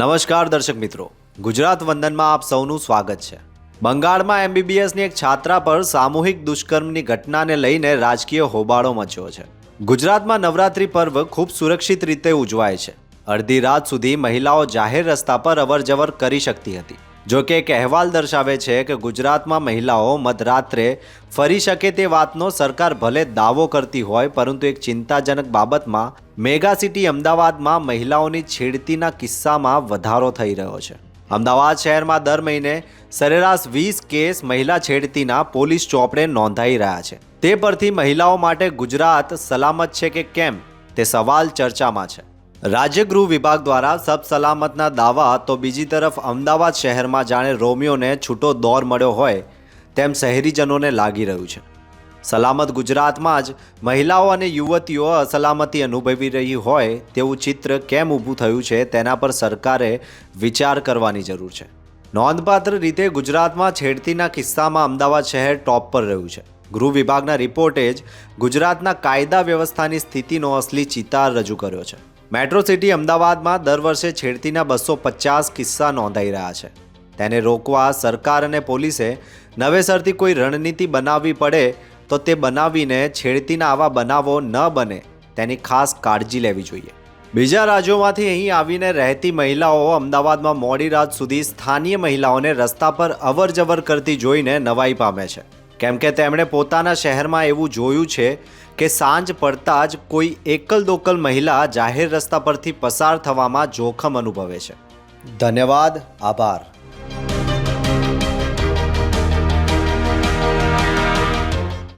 નમસ્કાર દર્શક મિત્રો. ગુજરાત વંદનમાં આપ સૌનું સ્વાગત છે. બંગાળમાં એમબીબીએસની એક છાત્રા પર સામૂહિક દુષ્કર્મની ઘટનાને લઈને રાજકીય હોબાળો મચ્યો છે. ગુજરાતમાં નવરાત્રિ પર્વ ખૂબ સુરક્ષિત રીતે ઉજવાય છે. અડધી રાત સુધી મહિલાઓ જાહેર રસ્તા પર અવરજવર કરી શકતી હતી. જો કે એક અહેવાલ દર્શાવે છે કે ગુજરાતમાં મહિલાઓ મધરાત્રે ફરી શકે તે વાતનો સરકાર ભલે દાવો કરતી હોય, પરંતુ એક ચિંતાજનક બાબતમાં મેગા સિટી અમદાવાદમાં મહિલાઓની છેડતીના કિસ્સામાં વધારો થઈ રહ્યો છે. અમદાવાદ શહેરમાં દર મહિને સરેરાશ વીસ કેસ મહિલા છેડતીના પોલીસ ચોપડે નોંધાઈ રહ્યા છે. તે પરથી મહિલાઓ માટે ગુજરાત સલામત છે કે કેમ? તે સવાલ ચર્ચામાં છે. રાજ્ય ગૃહ વિભાગ દ્વારા સબ સલામતના દાવા તો બીજી તરફ અમદાવાદ શહેરમાં જાણે રોમિયોને છૂટો દોર મળ્યો હોય તેમ શહેરીજનોને લાગી રહ્યું છે. સલામત ગુજરાતમાં જ મહિલાઓ અને યુવતીઓ અસલામતી અનુભવી રહી હોય તેવું ચિત્ર કેમ ઊભું થયું છે તેના પર સરકારે વિચાર કરવાની જરૂર છે. નોંધપાત્ર રીતે ગુજરાતમાં છેડતીના કિસ્સામાં અમદાવાદ શહેર ટોપ પર રહ્યું છે. ગૃહ વિભાગના રિપોર્ટે જ ગુજરાતના કાયદા વ્યવસ્થાની સ્થિતિનો અસલી ચિતાર રજૂ કર્યો છે. મેટ્રો સિટી અમદાવાદમાં દર વર્ષે છેડતીના બસો પચાસ કિસ્સા નોંધાઈ રહ્યા છે. તેને રોકવા સરકાર અને પોલીસે નવેસરથી કોઈ રણનીતિ બનાવવી પડે તો તે બનાવીને છેડતીના આવા બનાવો ન બને, તેની ખાસ કાળજી લેવી જોઈએ. બીજા રાજ્યોમાંથી અહીં આવીને રહેતી મહિલાઓ અમદાવાદમાં મોડી રાત સુધી સ્થાનીય મહિલાઓને રસ્તા પર અવર જવર કરતી જોઈને નવાઈ પામે છે. કેમ કે તેમણે પોતાના શહેરમાં એવું જોયું છે કે સાંજ પડતા જ કોઈ એકલ દોકલ મહિલા જાહેર રસ્તા પરથી પસાર થવામાં જોખમ અનુભવે છે. ધન્યવાદ, આભાર.